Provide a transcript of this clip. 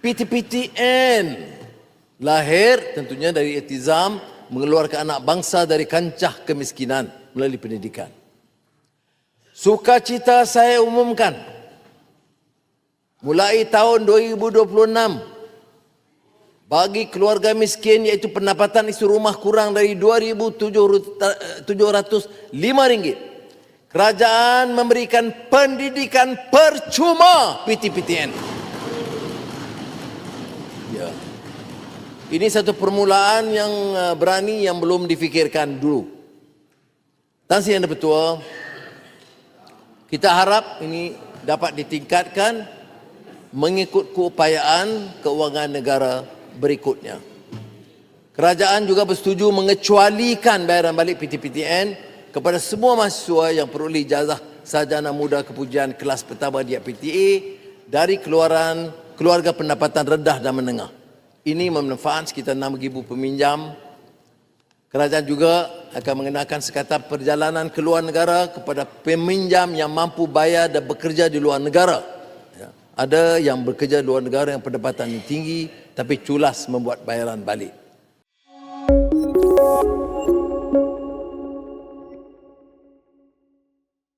PTPTN lahir tentunya dari itizam mengeluarkan anak bangsa dari kancah kemiskinan melalui pendidikan. Sukacita saya umumkan mulai tahun 2026 bagi keluarga miskin iaitu pendapatan isi rumah kurang dari 2,705 ringgit. Kerajaan memberikan pendidikan percuma PTPTN. Ya. Ini satu permulaan yang uh, berani yang belum difikirkan dulu. Sri Yang Betul, kita harap ini dapat ditingkatkan mengikut keupayaan keuangan negara berikutnya. Kerajaan juga bersetuju mengecualikan bayaran balik PTPTN kepada semua mahasiswa yang peroleh ijazah sarjana muda kepujian kelas pertama di PTA dari keluaran keluarga pendapatan rendah dan menengah. Ini memanfaat sekitar 6,000 peminjam. Kerajaan juga akan mengenakan sekatan perjalanan ke luar negara kepada peminjam yang mampu bayar dan bekerja di luar negara. Ya. Ada yang bekerja di luar negara yang pendapatan tinggi tapi culas membuat bayaran balik.